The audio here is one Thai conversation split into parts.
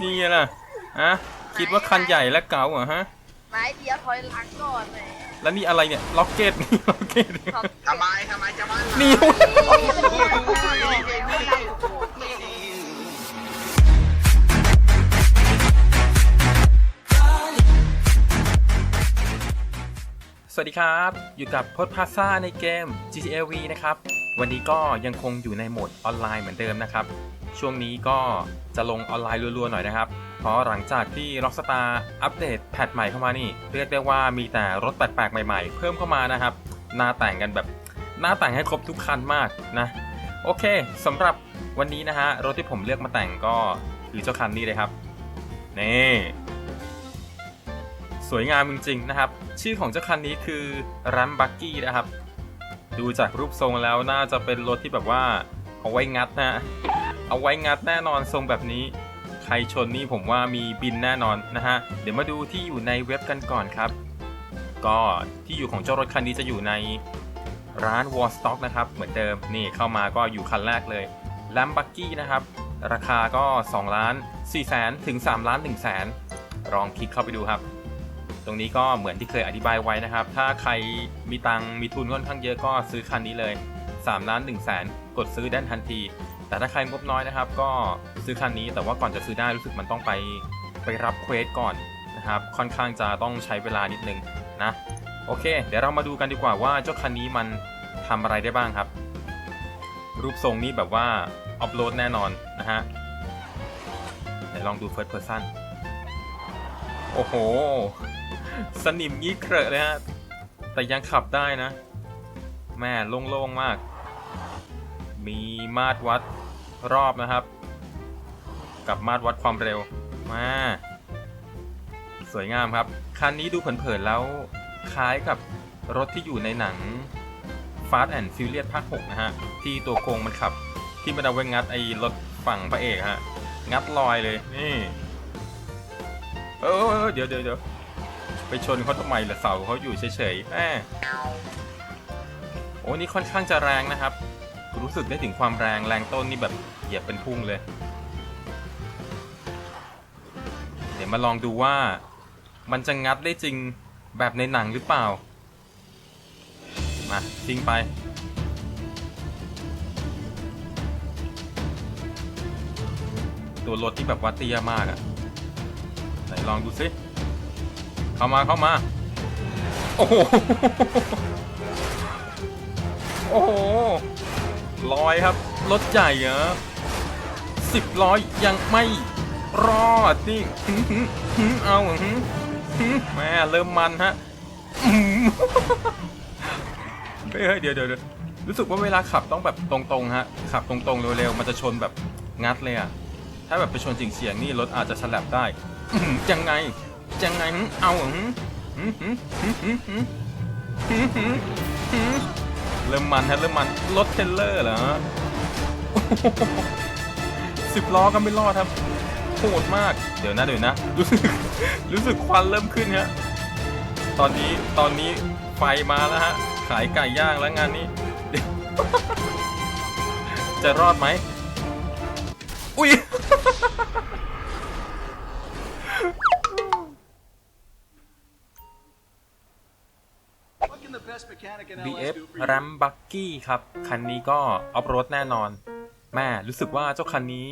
นี่ไงล่ะฮะคิดว่าคันใหญ่และเก๋าเหรอฮะไหนเดี๋ยวถอยหลังก่อนเลยแล้วนี่อะไรเนี่ยล็อกเก็ตนี่ล็อกเก็ตครับทำไมทำไมจะมานี่สวัสดีครับ อยู่กับพดพาซ่าในเกม GTA V นะครับ วันนี้ก็ยังคงอยู่ในโหมดออนไลน์เหมือนเดิมนะครับ ช่วงนี้ก็จะลงออนไลน์รัวๆหน่อยนะครับ เพราะหลังจากที่ Rockstar อัปเดตแพทใหม่เข้ามานี่ เรียกได้ว่ามีแต่รถแปลกๆใหม่ๆ เพิ่มเข้ามานะครับ หน้าแต่งกันแบบหน้าแต่งให้ครบทุกคันมากนะ โอเคสำหรับวันนี้นะฮะรถที่ผมเลือกมาแต่งก็คือเจ้าคันนี้เลยครับนี่สวยงามจริงๆนะครับ ชื่อของเจ้าคันนี้คือรัมบักกี้นะครับ ดูจากรูปทรงแล้วน่าจะเป็นรถที่แบบว่าเอาไว้งัดนะ เอาไว้งัดแน่นอนทรงแบบนี้ ใครชนนี่ผมว่ามีบินแน่นอนนะฮะ เดี๋ยวมาดูที่อยู่ในเว็บกันก่อนครับ ก็ที่อยู่ของเจ้ารถคันนี้จะอยู่ในร้าน Wall Stock นะครับ เหมือนเดิมนี่เข้ามาก็อยู่คันแรกเลย l a m b o r g h i นะครับ ราคาก็2ล้าน4แสนถึง3ล้าน1แสนลองคลิกเข้าไปดูครับ ตรงนี้ก็เหมือนที่เคยอธิบายไว้นะครับ ถ้าใครมีตังมีทุนค่อนข้างเยอะก็ซื้อคันนี้เลย3ล้าน1แสนกดซื้อได้ทันที แต่ถ้าใครงบน้อยนะครับ ก็ซื้อคันนี้แต่ว่าก่อนจะซื้อได้รู้สึกมันต้องไปไปรับเควสก่อนนะครับ ค่อนข้างจะต้องใช้เวลานิดนึงนะ โอเค เดี๋ยวเรามาดูกันดีกว่าว่าเจ้าคันนี้มันทำอะไรได้บ้างครับ รูปทรงนี้แบบว่าอัพโหลดแน่นอนนะฮะเดี๋ยวลองดู First Person โอ้โห สนิมยี่เครอะเลยฮะ แต่ยังขับได้นะ แม่โล่งๆมาก มีมาตรวัด รอบนะครับ กับมาตรวัดความเร็วมาสวยงามครับ คันนี้ดูเผินๆแล้วคล้ายกับรถที่อยู่ในหนัง Fast and Furious ภาค6นะฮะ ที่ตัวโกงมันขับ ที่มันเอาไว้งัดไอ้รถฝั่งพระเอกฮะ งัดลอยเลย นี่ เออเดี๋ยวเดี๋ยวเดี๋ยวไปชนเขาทำไมล่ะเสาเขาอยู่เฉยๆแหมโอ้นี่ค่อนข้างจะแรงนะครับ รู้สึกได้ถึงความแรงแรงต้นนี่แบบเหยียบเป็นพุ่งเลย เดี๋ยวมาลองดูว่ามันจะงัดได้จริงแบบในหนังหรือเปล่า มาทิ้งไป ตัวรถที่แบบว่าเตี้ยมากอะไหนลองดูสิเข้ามาเข้ามา โอ้โห โอ้โห ร้อยครับ รถใหญ่เหรอสิบร้อยยังไม่รอดนี่เอาแม่เริ่มมันฮะเฮ้ยเดี๋ยวเดี๋ยวรู้สึกว่าเวลาขับต้องแบบตรงๆฮะ ขับตรงๆเร็วๆ มันจะชนแบบงัดเลยอะถ้าแบบไปชนสิ่งเสียงนี่รถอาจจะฉลับได้จังไงจังไงเอาหืมหืมหืมหืมหืมหืมหืม เริ่มมันฮะเริ่มมันรถเทรลเลอร์เหรอฮะสิบล้อก็ไม่รอดครับโหดมาก เดี๋ยวนะเดี๋ยวนะรู้สึกรู้สึกควันเริ่มขึ้นฮะตอนนี้ตอนนี้ไฟมาแล้วฮะขายไก่ย่างแล้วงานนี้ จะรอดไหมอุ้ย BF Ram b u c k y ครับ คันนี้ก็ออฟโรดแน่นอน แม่รู้สึกว่าเจ้าคันนี้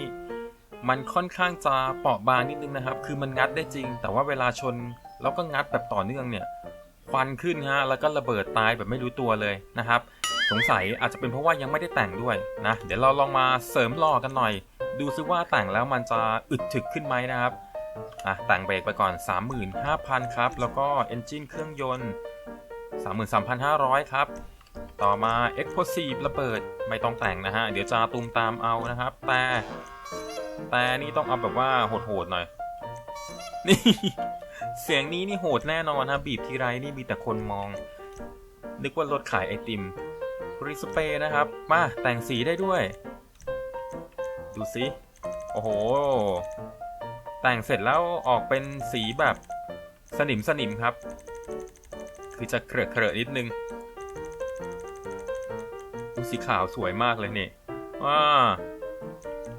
มันค่อนข้างจะเปราะบางนิดนึงนะครับ คือมันงัดได้จริง แต่ว่าเวลาชนแล้วก็งัดแบบต่อเนื่องเนี่ยควันขึ้นฮะแล้วก็ระเบิดตายแบบไม่รู้ตัวเลยนะครับ สงสัยอาจจะเป็นเพราะว่ายังไม่ได้แต่งด้วยนะ เดี๋ยวเราลองมาเสริมหล่อกันหน่อย ดูซิว่าแต่งแล้วมันจะอึดถึกขึ้นไหมนะครับอะแต่งเบรกไปก่อน 35,000 ครับ แล้วก็เอนจินเครื่องยนต์ 33,500 ครับ ต่อมา Explosive ระเบิดไม่ต้องแต่งนะฮะ เดี๋ยวจะตุมตามเอานะครับ แต่ แต่นี่ต้องเอาแบบว่าโหดๆหน่อย นี่ เสียงนี้นี่โหดแน่นอนฮะบีบทีไรนี่มีแต่คนมอง นึกว่ารถขายไอติมรีสเปย์นะครับ มาแต่งสีได้ด้วย ดูสิ โอ้โห แต่งเสร็จแล้วออกเป็นสีแบบสนิมสนิมครับ คือจะเครอะเครอะนิดนึงดูสีขาวสวยมากเลยเนี่ยว้า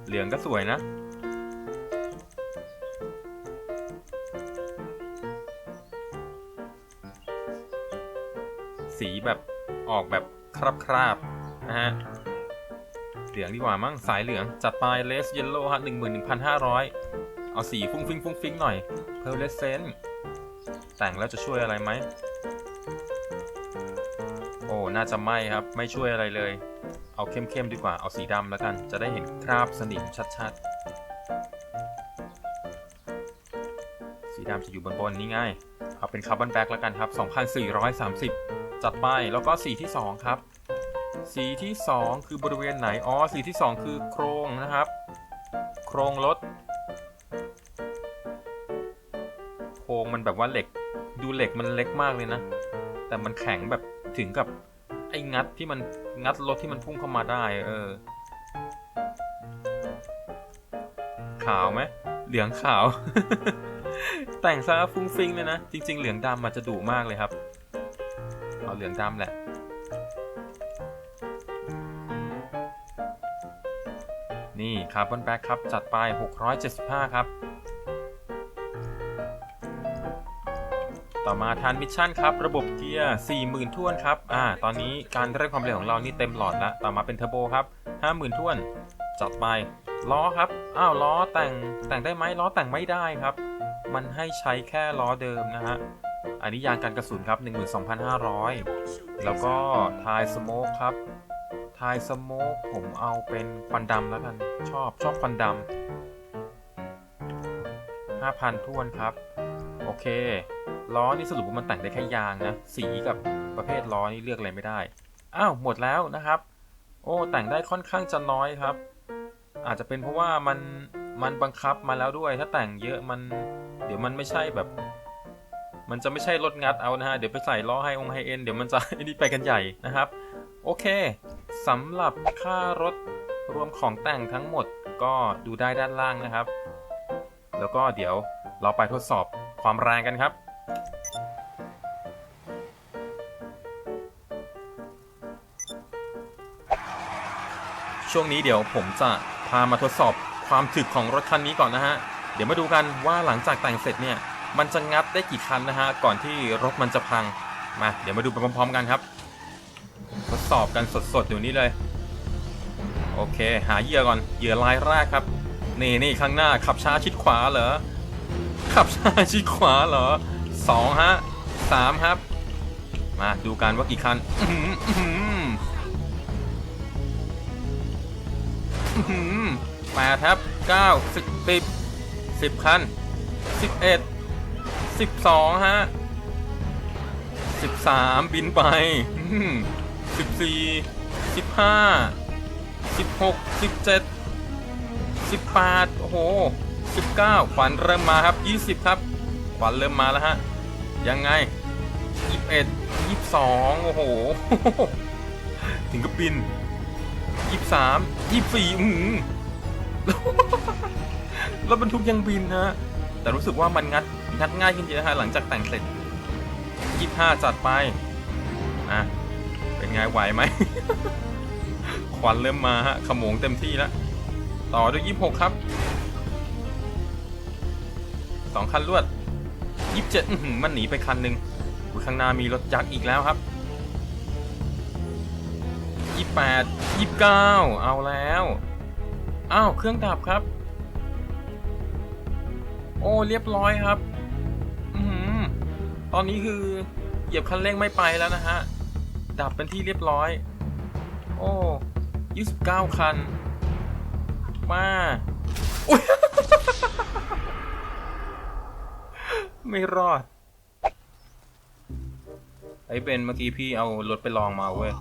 เหลืองก็สวยนะ สีแบบออกแบบคราบคราบนะฮะ เหลืองดีกว่ามั้งสายเหลือง จัดไปเลสเยลโล่ฮะหนึ่งหมื่นหนึ่งพันห้าร้อยเอาสีฟุ้งฟิ้งฟุ้งฟิ้งหน่อยเพลเลสเซนต์แต่งแล้วจะช่วยอะไรไหม โอ้ น่าจะไม่ครับ ไม่ช่วยอะไรเลย เอาเข้มๆดีกว่า เอาสีดำแล้วกัน จะได้เห็นคราบสนิมชัดๆ สีดำจะอยู่บนบนๆนี่ง่าย เอาเป็นคาร์บอนแบ็กแล้วกันครับ 2,430 จัดไป แล้วก็สีที่ 2 ครับ สีที่ 2 คือบริเวณไหน อ๋อ สีที่ 2 คือโครงนะครับ โครงรถ โครงมันแบบว่าเหล็ก ดูเหล็กมันเล็กมากเลยนะ แต่มันแข็งแบบ ถึงกับไอ้งัดที่มันงัดรถที่มันพุ่งเข้ามาได้ เออ ขาวไหมเหลืองขาว แต่งซะฟุ้งฟิ้งเลยนะ จริง ๆ เหลืองดำมันจะดุมากเลยครับ เอาเหลืองดำแหละนี่คาร์บอนแบ็กครับ จัดไป 675 ครับ ต่อมาทานมิชชั่นครับ ระบบเกียร์ 40,000ท่วนครับ อ่า ตอนนี้การเร่งความเร็วของเรานี่เต็มหลอดแล้ว ต่อมาเป็นเทอร์โบครับ 50,000ท่วน จัดไป ล้อครับ อ้าวล้อแต่งแต่งได้ไหมล้อแต่งไม่ได้ครับ มันให้ใช้แค่ล้อเดิมนะฮะ อันนี้ยางกันกระสุนครับ 12,500 แล้วก็ทายสโมกครับทายสโมกผมเอาเป็นควันดำแล้วกัน ชอบชอบควันดำ5,000ท่วนครับ โอเค ล้อนี่สรุปว่ามันแต่งได้แค่ยางนะ สีกับประเภทล้อนี่เลือกอะไรไม่ได้ อ้าวหมดแล้วนะครับ โอ้แต่งได้ค่อนข้างจะน้อยครับ อาจจะเป็นเพราะว่ามันมันบังคับมาแล้วด้วย ถ้าแต่งเยอะมันเดี๋ยวมันไม่ใช่แบบ มันจะไม่ใช่รถงัดเอานะฮะ เดี๋ยวไปใส่ล้อไฮองไฮเอ็นเดี๋ยวมันจะอนนี้ไปกันใหญ่นะครับ โอเคสำหรับค่ารถรวมของแต่งทั้งหมดก็ดูได้ด้านล่างนะครับ แล้วก็เดี๋ยวเราไปทดสอบ ความแรงกันครับ ช่วงนี้เดี๋ยวผมจะพามาทดสอบความถึกของรถคันนี้ก่อนนะฮะ เดี๋ยวมาดูกันว่าหลังจากแต่งเสร็จเนี่ย มันจะงัดได้กี่คันนะฮะ ก่อนที่รถมันจะพัง มา เดี๋ยวมาดูไปพร้อมๆกันครับ ทดสอบกันสดๆอยู่นี้เลย โอเค หาเหยื่อก่อน เหยื่อรายแรกครับ นี่นี่ข้างหน้าขับช้าชิดขวาเหรอ ขับช้าชิดขวาเหรอสองฮะสามครับ มาดูกันว่ากี่คันแปดครับเก้าสิบสิบสิบคันสิบเอ็ดสิบสองฮะสิบสามบินไปสิบสี่สิบห้าสิบหกสิบเจ็ดสิบแปดโอ้โห สิบเก้าขวัญเริ่มมาครับยี่สิบครับ ขวัญเริ่มมาแล้วฮะ ยังไงยี่สิบเอ็ดยี่สิบสองโอ้โห ถึงกับบินยี่สิบสามยี่สิบสี่อือหือรถบรรทุกยังบินนะแต่รู้สึกว่ามันงัด งัดง่ายขึ้นเยอะฮะ หลังจากแต่งเสร็จยี่ห้าจัดไป อะ เป็นไงไหวไหมควันเริ่มมาฮะ ขโมงเต็มที่แล้ว ต่อด้วยยี่หกครับ สองคันรวดยี่สิบเจ็ดมันหนีไปคันหนึ่งข้างหน้ามีรถยักษ์อีกแล้วครับยี่แปดยี่เก้าเอาแล้ว อ้าว เครื่องดับครับ โอ้เรียบร้อยครับ อือหือตอนนี้คือเหยียบคันเร่งไม่ไปแล้วนะฮะ ดับเป็นที่เรียบร้อย โอ้ยี่สิบเก้าคัน มาอุ๊ย ไม่รอด ไอ้เบนเมื่อกี้พี่เอารถไปลองมาเว้ย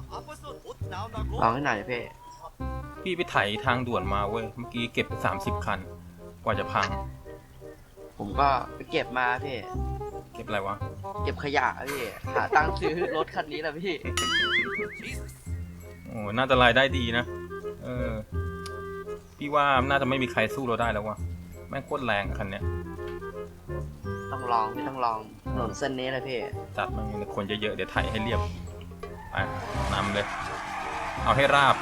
ลองให้หน่อยพี่พี่ไปไถทางด่วนมาเว้ย เมื่อกี้เก็บไปสามสิบคัน กว่าจะพัง ผมก็ไปเก็บมาพี่ เก็บอะไรวะ เก็บขยะพี่ หาตังค์ซื้อรถคันนี้แหละพี่ โอ้ น่าจะรายได้ดีนะ เออ พี่ว่าน่าจะไม่มีใครสู้เราได้แล้ววะแม่งโคตรแรงอะคันเนี้ย ต้องลองพี่ต้องลองถนนเส้นนี้เลยพี่จัดมันในคนเยอะๆเดี๋ยวไถให้เรียบไปนำเลย เอาให้ราบ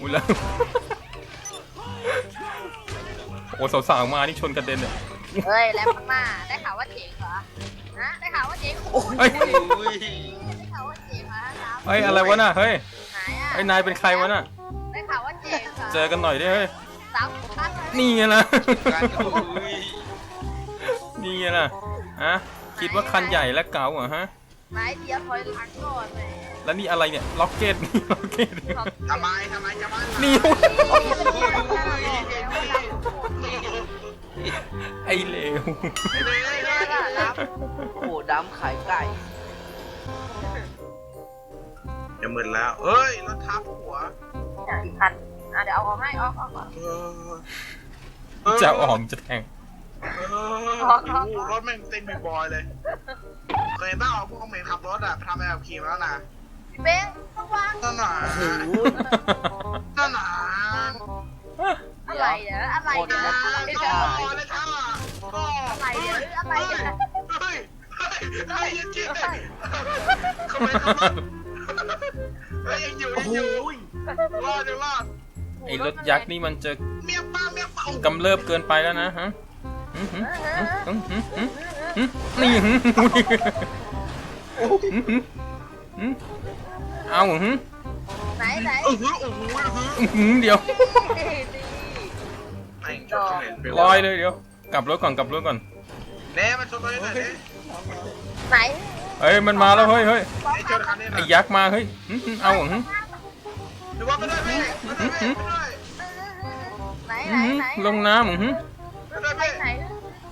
อุ้ยแล้ว โอ้สาวๆมานี่ชนกระเด็นเลยเฮ้ยแล้วข้างหน้าได้ข่าวว่าเจ๋งเหรอนะได้ข่าวว่าเจ๊งเฮ้ยอุ้ยได้ข่าวว่าเจ๊งมาครับเฮ้ยอะไรวะน่ะเฮ้ยไหนอะไอ้นายเป็นใครวะน่ะได้ข่าวว่าเจ๊งค่ะเจอกันหน่อยดิเฮ้ยสามครั้งเลย นี่ไงล่ะการอุ้ยนี่ไงล่ะฮะคิดว่าคันใหญ่และเก๋าเหรอฮะไหนเดี๋ยวถอยหลังก่อนเลยแล้วนี่อะไรเนี่ยล็อกเก็ตนี่ล็อกเก็ตทำไมทำไมจะมานี่นี่เป็นที่ทำงานบอกแล้วว่าเราไอ้เลวโอ้โหดำขายไก่จะมึนแล้วเอ้ยรถทับหัวอย่างอีกคันอะเดี๋ยวเอาออกให้ออกออกออกเออ จะออมจะแทงเออโอ้โหรถแม่งเต็มบีบอยเลยเคยเห็นเปล่าพวกเขาเหม็นขับรถอะไปทำอะไรกับขี่มาแล้วนะพี่เบ้งต้องวางนั่นหนานั่นหนาอะไรเนี่ยอะไรโอ้เนี่ยยอะไรก็เนี่ยพอเลยท่าก็อะไรเนี่ยอะไรเนี่ยเฮ้ยเฮ้ยเฮ้ยยังจริงเลยเขาไม่ขับรถเฮ้ยยังอยู่ยังอยู่รอดยังรอด ไอ้รถยักษ์นี่มันจะเมียป้าเมียเป่ากำเริบเกินไปแล้วนะฮะหึหึหึหึหึหึนี่หึหึหึหึเอาหึไหนไหนเออโอ้โหเออหึเดี๋ยวนี่ไอ้ชนเขาเห็นไปลอยเลยเดี๋ยว กลับรถก่อนกลับรถก่อนเน่มันชนตัวนี้หน่อยเน่ไหนเฮ้ยมันมาแล้วเฮ้ยเฮ้ยบอกไอ้ชนคันนี้หน่ไอ้อยยักษ์มาเฮ้ยหึหึเอาหึ หรือว่าก็ได้พี่ก็ได้พี่ก็ได้ไหนไหนไหนลงน้ำหืมก็ได้พี่ไห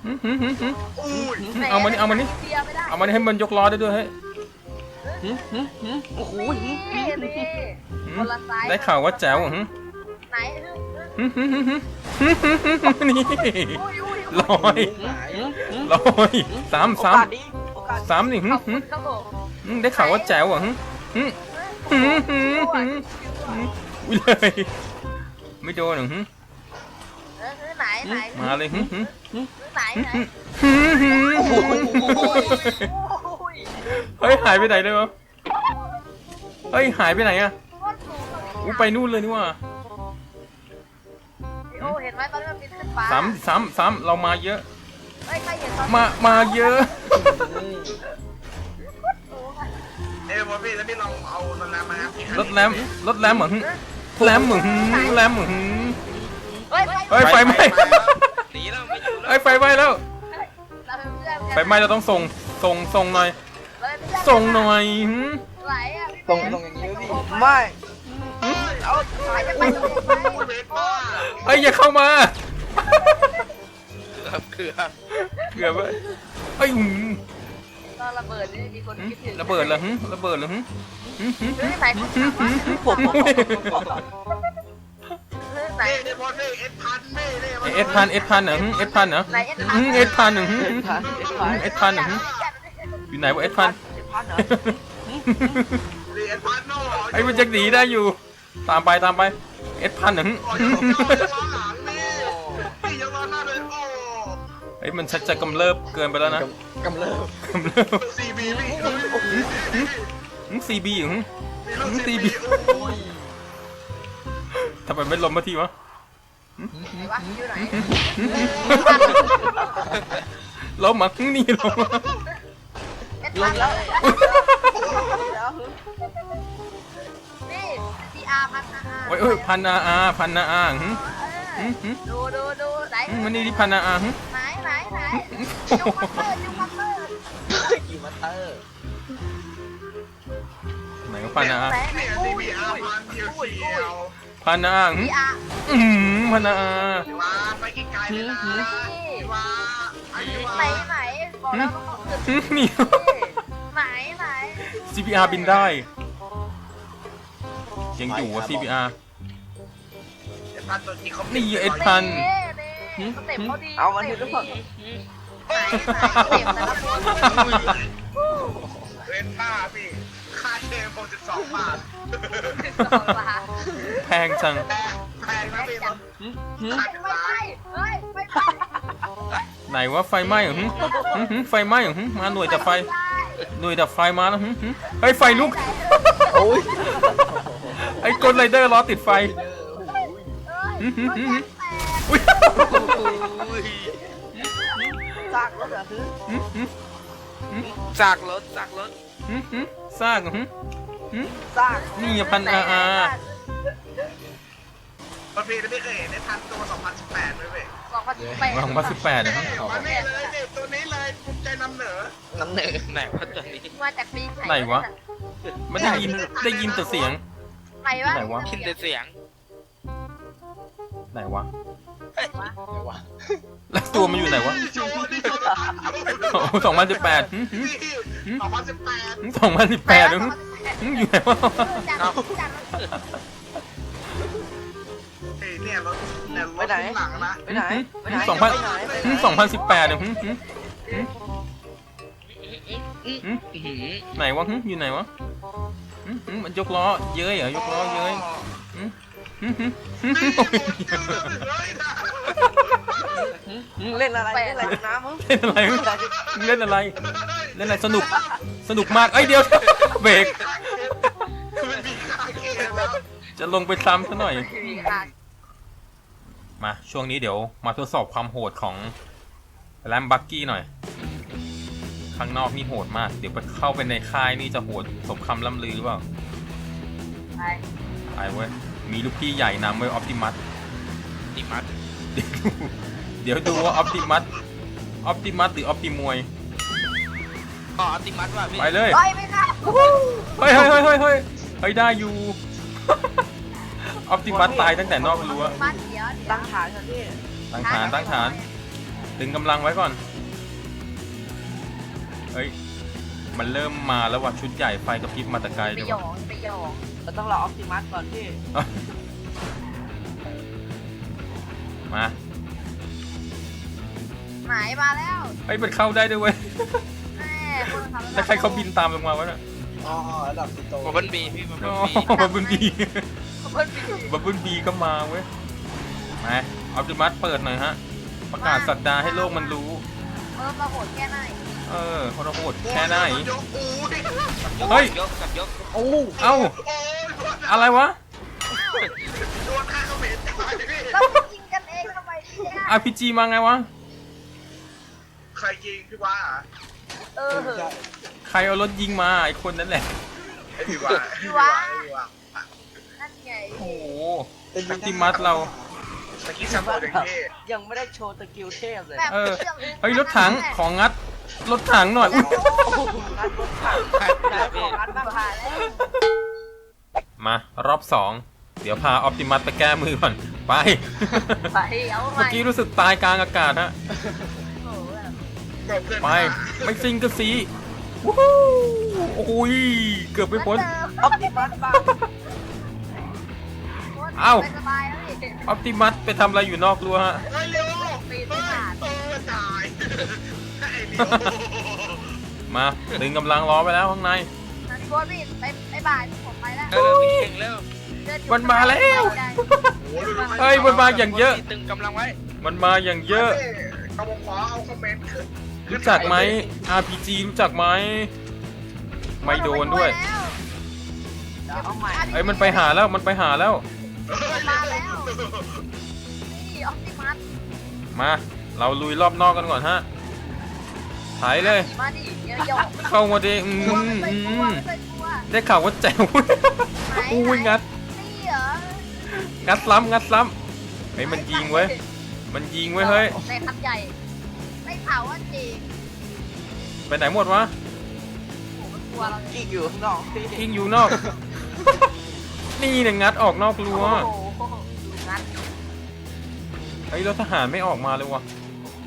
หืมหืมหืมมอุ้ยเอามานี่เอามานี่เบียมได้เอามานี่ให้มันยกล้อได้ด้วยเฮ้ยหืมหืมหืมโอ้โหหืมนี่นี่คนละไซส์ได้ข่าวว่าแจ๋วหืมไหนหืมหืมหืมหืมนี่ลอยลอยสามสามสามนึ่หืมหืมได้ข่าวว่าแจ๋วอะหืมมหืมม อุ้ยเลย ไม่โดนหรอหึเออไหนไหนมาเลยหึหึไหนไหนหึหึหึอุ้ยเฮ้ยหายไปไหนเลยวะเฮ้ยหายไปไหนอะโคตรสูงเลยอู้ไปนู่นเลยนี่ว่าโอ้เห็นไหมตอนนี้มันบินขึ้นฟ้าสามสามสามเรามาเยอะ เฮ้ยใครเห็นตอนมามาเยอะสูงอะ เอ้ยบอพี่แล้วพี่ลองเอารถแรมมาครับพี่รถแรมรถแรมเหมือนแรมเหมือนแรมเหมือนเฮ้ยเฮ้ยไฟไหม้หนีแล้วไม่อยู่แล้วเฮ้ยไฟไหม้แล้วเราเป็นเพื่อนกันไฟไหม้เราต้องส่งส่งส่งหน่อยเราเป็นเพื่อนกันส่งหน่อยหึไหลอะตรงตรงอย่างนี้พี่ไม่เอาไหลจะไปตรงไหนโอ้ยเบสป้าเฮ้ยอย่าเข้ามาเกือบเกือบเลยเฮ้ย หืมตอนระเบิดนี่มีคนหึคิดถึงระเบิดเหรอหึระเบิดเหรอหึหึหึเฮ้ยไหนคนถามว่าผมผมผมเฮ้ยไหนนี่นี่บอลนี่เอ็ดพันนี่นี่เอสพันเอสพันเหรอหึเอสพันเหรอไหนเอ็ดพัหึนเอสพันเหรอหึหึพันพันเอสพันเหรอหึอยู่ไหนวะเอสพันพันเหรอนี่เอ็ดพันโน่ไอ้มันจะหนีได้อยู่ ตามไปตามไป เอสพันเหรอหึโอ้ยยังรอยังรอห ไอ้ยมันชักจะกำเริบเกินไปแล้วนะกำเริบกำเริบซีบีพี่หึซีบีอยู่หึมีลูกซีบีโอ้ยทำไมไม่ลมมาทีวะไหนวะอยู่ไหนลมมาหึนี่ลมมาเอ็ดลพังนแล้แล้ววแล้วนี่พีอาร์พันอาร์โอ้ยโอ้ยพันอาอาพันอาอา หึหึหึดูดูดูไหนหึมันนี่ที่พันอาอาหึไหนไหนไหนยูคัพเตอร์ยูคัพเตอร์กีมาเตอร์ไหนก็พันอาอาเนี่ยซีบีอาร์พันเดียวเชียพันอาอาหึพีอาร์อื้อหือพันอาอาว่าไปไกลๆเลยนะว่าไอ้ไหนว่าไหนบอกแล้วต้องขึ้นหึนี่ ไหนไหน CPR บินได้ยังอยู่อะ CPR เอ็ด พันตัวจริงเขานี่เอ็ดพันนี่สเต็ปเขาดีเอามันคือทุกคน ไหนไหนสเต็ปแต่ละคนเอ็ดป้าพี่ ค่าเชฟหกสิบสองบาทสองล้านแพงจังแพงแพงนะพี่ครับไม่ไม่เฮ้ยไม่ไปไหนว่าไฟไหม้เหรอหึหึหึไฟไหม้เหรอหึมาหน่วยดับไฟ หน่วยดับไฟมาแล้วหึหึเฮ้ยไฟลุก โอ้ยไอ้กดไรเดอร์ล้อติดไฟ อุ๊ยซากรถเหรอคือหึหึซากรถซากรถหึหึซากเหรอหึหึสร้างนี่พันอาอามันพี่ไม่เคยเห็นในพันตัว 2018เลยเว้ยสองพันสิบแปดวางมาสิบแปดนะนี่มานี่เลยนี่ตัวนี้เลยภูมิใจนำเหนอน้ำเหนือไหนวะตัวนี้มาจากปีไหนวะ ไม่ได้ยินได้ยินแต่เสียง ไหนวะไหนวะคิดแต่เสียง ไหนวะไหนวะแล้วตัวมันอยู่ไหนวะนี่โชว์นี่โชว์โอ้สองพันสิบแปดหึหึนี่2018สองพันสิบแปดหึหึอยู่ไหนวะจากจากเฮ้ยเนี่ยรถเนี่ยรถข้างหลังนะไปไหนไปไหนสองพันไปไหนไปไหนสองพันสิบแปดหึหึหึอื้อหือไหนวะหึอยู่ไหนวะหึหึมันยกล้อเย้ยเหรอยกล้อเย้ยหึหึหึหึ นี่หึหมดเจอเลยนะมึงเล่นอะไรเล่นอะไรกับน้ำมึงเล่นอะไรมึงเล่นอะไร เล่นอะไรสนุกสนุกมากเอ้ยเดี๋ยวเบรกมันมีคาเกมแล้วจะลงไปซ้ำซะหน่อย มีค่ะมาช่วงนี้เดี๋ยวมาทดสอบความโหดของแรมบักกี้หน่อย ข้างนอกนี่โหดมาก เดี๋ยวไปเข้าไปในค่ายนี่จะโหดสมคำล่ำลือหรือเปล่าไปไปเว้ย มีลูกพี่ใหญ่นำไว้ออปติมัสติมัสเดี๋ยวดูว่าออปติมัสออปติมัสหรือออปติมวยอ๋อติมัสว่ะพี่ไปเลยไปไหมครับเฮ้ยเฮ้ยเฮ้ยเฮ้ยเฮ้ยเฮ้ยได้อยู่ออปติมัสตายตั้งแต่นอกรั้วมาเดี๋ยวเดี๋ยวตั้งฐานกันพี่ตั้งฐานตั้งฐานดึงกำลังไว้ก่อนเฮ้ยมันเริ่มมาแล้วว่ะชุดใหญ่ไฟกระพริบมาแต่ไกลไปเลยหยว่ะ องไปหยอง เราต้องรอออปติมัสก่อนพี่ มาหมายมาแล้วเฮ้ยมันเข้าได้ด้วยเว้ยแม่คนขับแล้วใครเขาบินตามลงมาวะเนี่ยอ๋อระดับสิโตบับเบิ้ลบีพี่บับอ๋เบิ้อลบีบับเบิ้ลบีเพิ่นปีบับเบิ้ลบีก็มาเว้ยมาออปติมัสเปิดหน่อยฮะ ประกาศสัตดาให้โลกมันรู้ เออมาโหดแค่ไหน เออโหดโหดแค่ไหน ยกอูดิเฮ้ย ยกกับยกโอ้เอ้า โอ้ยอะไรวะ โดนข้าเขมรตายพี่แล้วมึงยิงกันเองทำไมเนี่ย RPG มาไงวะ ใครยิงพี่ว่าเออเหอะใครเอารถยิงมาไอคนนั้นแหละ ไอ้พี่ว่าพี่ว่านั่นไงโอ้โหออปติมัสเรา ตะกี้ซัพพอร์ตอย่างนี้ยังไม่ได้โชว์สกิลเทพเลย แบบเออครื่องอื่นเฮ้ยรถถังของงัด รถถังหน่อยอุ๊ยโอ้โหงัดรถถังได้ของงัดบ้างผ่านแล้วมารอบสอง เดี๋ยวพาออปติมัสไปแก้มือก่อน ไป ไปเอาใหเมื่ม่อกี้รู้สึกตายกลางอากาศฮะ โอ้โหแบบบอกเพื่อนไป ไม่ซิงก็สีวู้ฮู้โอ้ย เกือบไม่พ้น ออปติมัสบ้างเอ้าไปสบายแล้วนี่ออปติมัสไปทำอะไรอยู่นอกรั้วฮะ เฮ้ยเร็วเฮ้ยเออตายไอ้เร็ว มาดึงกำลังล้อไปแล้วข้างในนันโบพี่ไปไปบ่ายผมไปแล้วเออพี่เก่งแล้วเดิอยู่มันมาแล้วได้โอ้ยดูดูเฮ้ยมันมาอย่างเยอะ ตึงกำลังไว้มันมาอย่างเยอะเขาบอกขอเอาคอมเมนต์ขึ้นรู้จักไหม RPG รู้จักไหมไม่โดนด้วยเดี๋ยวเอาใหม่เอ้ยมันไปหาแล้วมันไปหาแล้วมาแล้วนี่ออปติมัสมา เราลุยรอบนอกกันก่อนฮะ ถ่ายเลย มาดิเดี๋ยวหยอกเข้ามาดิอืกลัวมไม่อืเคยกลัวมไม่เคยกลัวได้ข่าวว่าแจ๋วไหนอุ้ยงัด นี่เหรองัดซ้ำงัดซ้ำเฮ้ยมันยิงเว้ย มันยิงเว้ยเฮ้ย ในคันใหญ่ไม่เผาว่าจริงไปไหนหมดวะโอ้โหมันกลัวเราเลยอีกอยู่ข้างนอกพี่ยิงอยู่นอก นี่เนี่ยงัดออกนอกรั้วโอ้โหดูงัดเฮ้ยรถทหารไม่ออกมาเลยวะ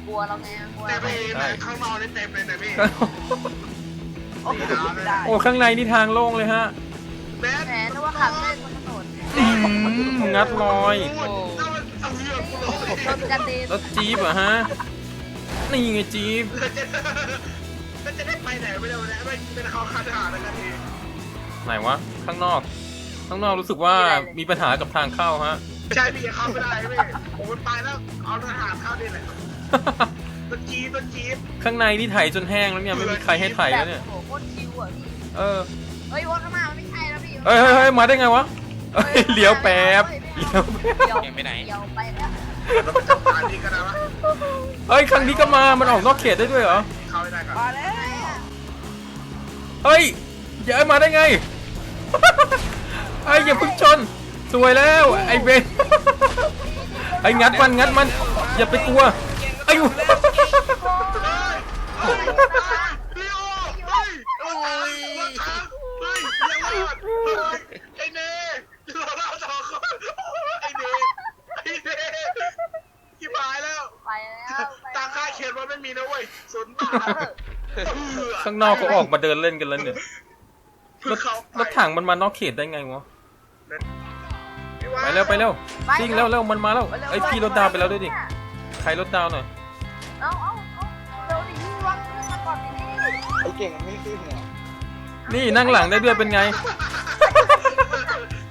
กลัวเราไงกลัวเต็มเราเลยข้างนอกนี่เต็มเลยนะพี่โอ้โหไม่ได้โอ้ข้างในนี่ทางโล่งเลยฮะแม่แหมนึกว่าขับเล่นบนถนนอืมงัดลอยเอาเอาเรื่องกูเลยรถกันเดนรถจี๊ปเหรอะฮะ นี่ไงจี๊ปแล้วจะได้ไปไหนไม่ได้วันนี้ไม่เป็นเขาคันหาเลยนะพี่ไหนวะ ข้างนอก ข้างนอกรู้สึกว่ามีปัญหากับทางเข้าฮะ ใช่พี่เข้าไม่ได้พี่ผมไปแล้วเอาทหารเข้านี่แหละ ตัวจี๊ดตัวจี๊ดข้างในนี่ไถจนแห้งแล้วเนี่ยไม่มีใครให้ไถแล้วเนี่ย โอ้โหโคตรชิวอะพี่ เออ เฮ้ยวนเข้ามามันไม่ใช่แล้วพี่เฮ้ยเฮ้ยเฮ้ยมาได้ไงวะเฮ้ยเลี้ยวแป๊บเลี้ยวแป๊บเดี๋ยวเก่งไปไหนเดี๋ยวไปแล้วเราไปจับการนี่กันนะวะเฮ้ยครั้งนี้ก็มา มันออกนอกเขตได้ด้วยเหรอ เข้าไม่ได้ก่อนมาแล้วไหนอะเฮ้ยอย่ามาได้ไงไอ้ยอย่าเพึ่งชน สวยแล้วไอ้เบนไอ้งัดมันงัดมัน อย่าไปกลัว ไอ้ยูเฮ้ยเฮ้ยลีโอเฮ้ยโอ้ยรถถังเฮ้ยยังรอดไอ้เน่เราเล่าสองคนไอ้เน่ไอ้เน่ที่หายแล้วไปแล้วไปตังค่าเขียนว่าไม่มีนะเว้ยศูนย์บาทข้างนอกเขาออกมาเดินเล่นกันแล้วเนี่ยรคือถเขารถถังมันมานอกเขตได้ไงวะไปเร็วไปเร็วซิ่งเร็วเร็วมันมาแล้วไอ้ยพี่รถดาวไปแล้วด้วยดิ ใครรถดาวหน่อย เอาเอาเอาเดี๋ยวดิวางขึ้นมาก่อนดินี่ไอ้เก่งมันไม่ขึ้นเนี่ยนี่นั่งหลังได้ด้วยเป็นไง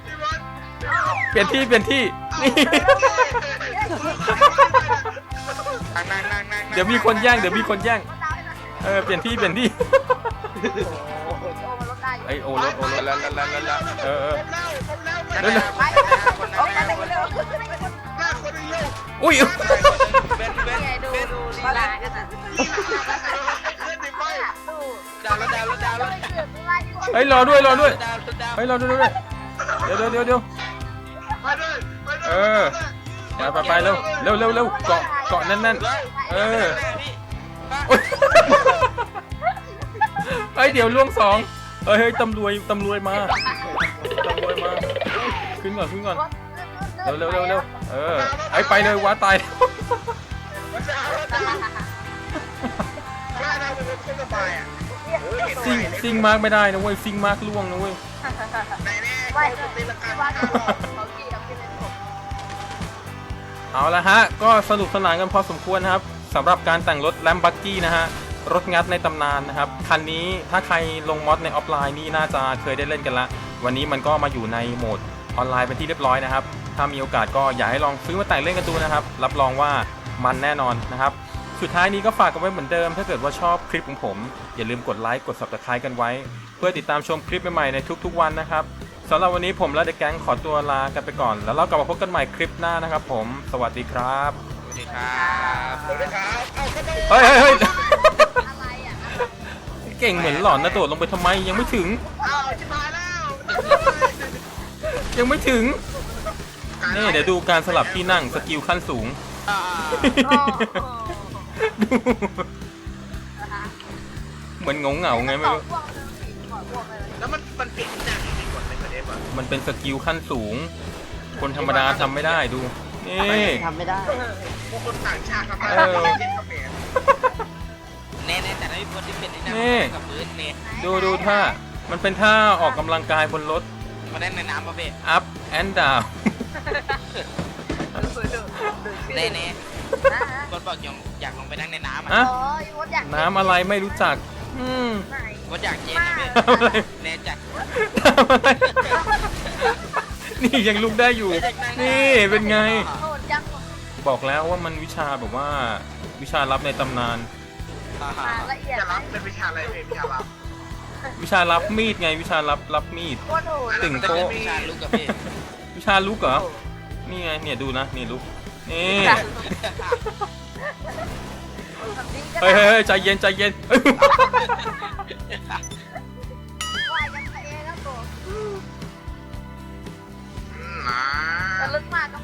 พี่บอลเปลี่ยนที่เปลี่ยนที่ นี่ นั่งนั่งนั่งนั่งเดี๋ยวมีคนแย่งเดี๋ยวมีคนแย่ง รถดาวเลยนะเออเปลี่ยนที่เปลี่ยนที่ โอ้มันรถได้อยู่ไอโอรถโอรถแล้วแล้วแล้วแล้วแล้วเออเออผมแล้วผมแล้วเร็วไปโอ้ยไปเร็วขึ้นไปคนหน้าคนเร็วอุ้ยเบนเบนไง ดูดูลีลากันนะนี่ขึ้นดิไปดูดาวแล้วดาวแล้วดาวแล้วไม่เกิดอะไรดีกว่าเฮ้ยรอด้วยรอด้วยดาวแล้วดาวเฮ้ยรอด้วยรอด้วยเดี๋ยวเดี๋ยวเดี๋ยวเดี๋ยวไปเลยไปเลยเออไปไปไปเร็วเร็วเร็วเร็วเกาะเกาะแน่นแน่นๆเออพี่โอ๊ยเฮ้ยเดี๋ยวล่วงสองเฮ้ยเฮ้ยตำรวจตำรวจมาตำรวจมา ขึ้นก่อนขึ้นก่อนเร็วเร็วเร็วเร็วเออไอ้ไปเลยว้าตาย ไม่ใช่เอารถได้นะผมเป็นสบายอะซิงซิงมากไม่ได้นะเว้ยซิงมากล่วงนะเว้ยไหนแน่ไม่เขาตีละกันว่าห้ารอบเขาขี่เขาขี่ในผมเอาละฮะ ก็สนุกสนานกันพอสมควรนะครับสำหรับการแต่งรถแลมบักกี้นะฮะ รถงัดในตำนานนะครับ คันนี้ถ้าใครลงมอดในออฟไลน์นี่น่าจะเคยได้เล่นกันละ วันนี้มันก็มาอยู่ในโหมดออนไลน์เป็นที่เรียบร้อยนะครับ ถ้ามีโอกาสก็อยากให้ลองซื้อมาแต่งเล่นกันดูนะครับ รับรองว่า มันแน่นอนนะครับ สุดท้ายนี้ก็ฝากกันไว้เหมือนเดิม ถ้าเกิดว่าชอบคลิปของผม อย่าลืมกดไลค์กด subscribe กันไว้ เพื่อติดตามชมคลิปใหม่ๆในทุกๆวันนะครับสำหรับวันนี้ผมและเดอะแก๊งขอตัวลากันไปก่อน แล้วเรากลับมาพบกันใหม่คลิปหน้านะครับผม สวัสดีครับสวัสดีครับสวัสดีครับเอาเข้าไปเฮ้ยเฮ้ยเฮ้ยอะไรอะเก่งเหมือนหลอนนะโดดลงไปทำไมยังไม่ถึงเอาชิบหายแล้ว ยังไม่ถึงนี่เดี๋ยวดูการสลับที่นั่งสกิลขั้นสูงอ่าดูเห มือนงงเหงาๆไงไม่รู้ต่อพ่วงเลยต่อพ่วงเลยแล้วมันมันเปลี่ยนที่นั่งจริงๆกดในประเด็นอะมันเป็นสกิลขั้นสูง คนธรรมดาทำไม่ได้ดู นี่ ทำไม่ได้พวกคนต่างชาติทำไมเออไม่เห็นเขาเปลี่ยนแน่แน่แต่ไม่พ้นที่เป็นในน้นี่ำกับพื้นเนี่ยดูดูท่า มันเป็นท่าออกกำลังกายบนรถ มาได้ในน้ำป่ะพี่ up and down แน่ แน่นะคนบอกอยากอยากลงไปนั่งในน้ำอะอ้ยรถอยากน้ำอะไรไม่รู้จัก อืมไหนคนอยากเย็นนะพี่น้ำอะไรแน่ใจน้ำอะไร นี่ยังลุกได้อยู่ นี่เป็นไง โหดจังบอกแล้วว่ามันวิชาแบบว่าวิชาลับในตำนาน มาละเอียดจะรับเป็นวิชาอะไรเป็นวิชาลับวิชารับมีดไงวิชารับรับมีด โคตรโหด ตึงโต๊ะ วิชาลูกกับพี่วิชาลุกเหรอ นี่ไงเนี่ยดูนะนี่ลุกนี่แบบนี้ก็เฮ้ยได้เฮ้ยเฮ้ยใจเย็นใจเย็นเอ้ยว่ายกันไปเองแล้วตัวอ่าแต่ลึกมากก็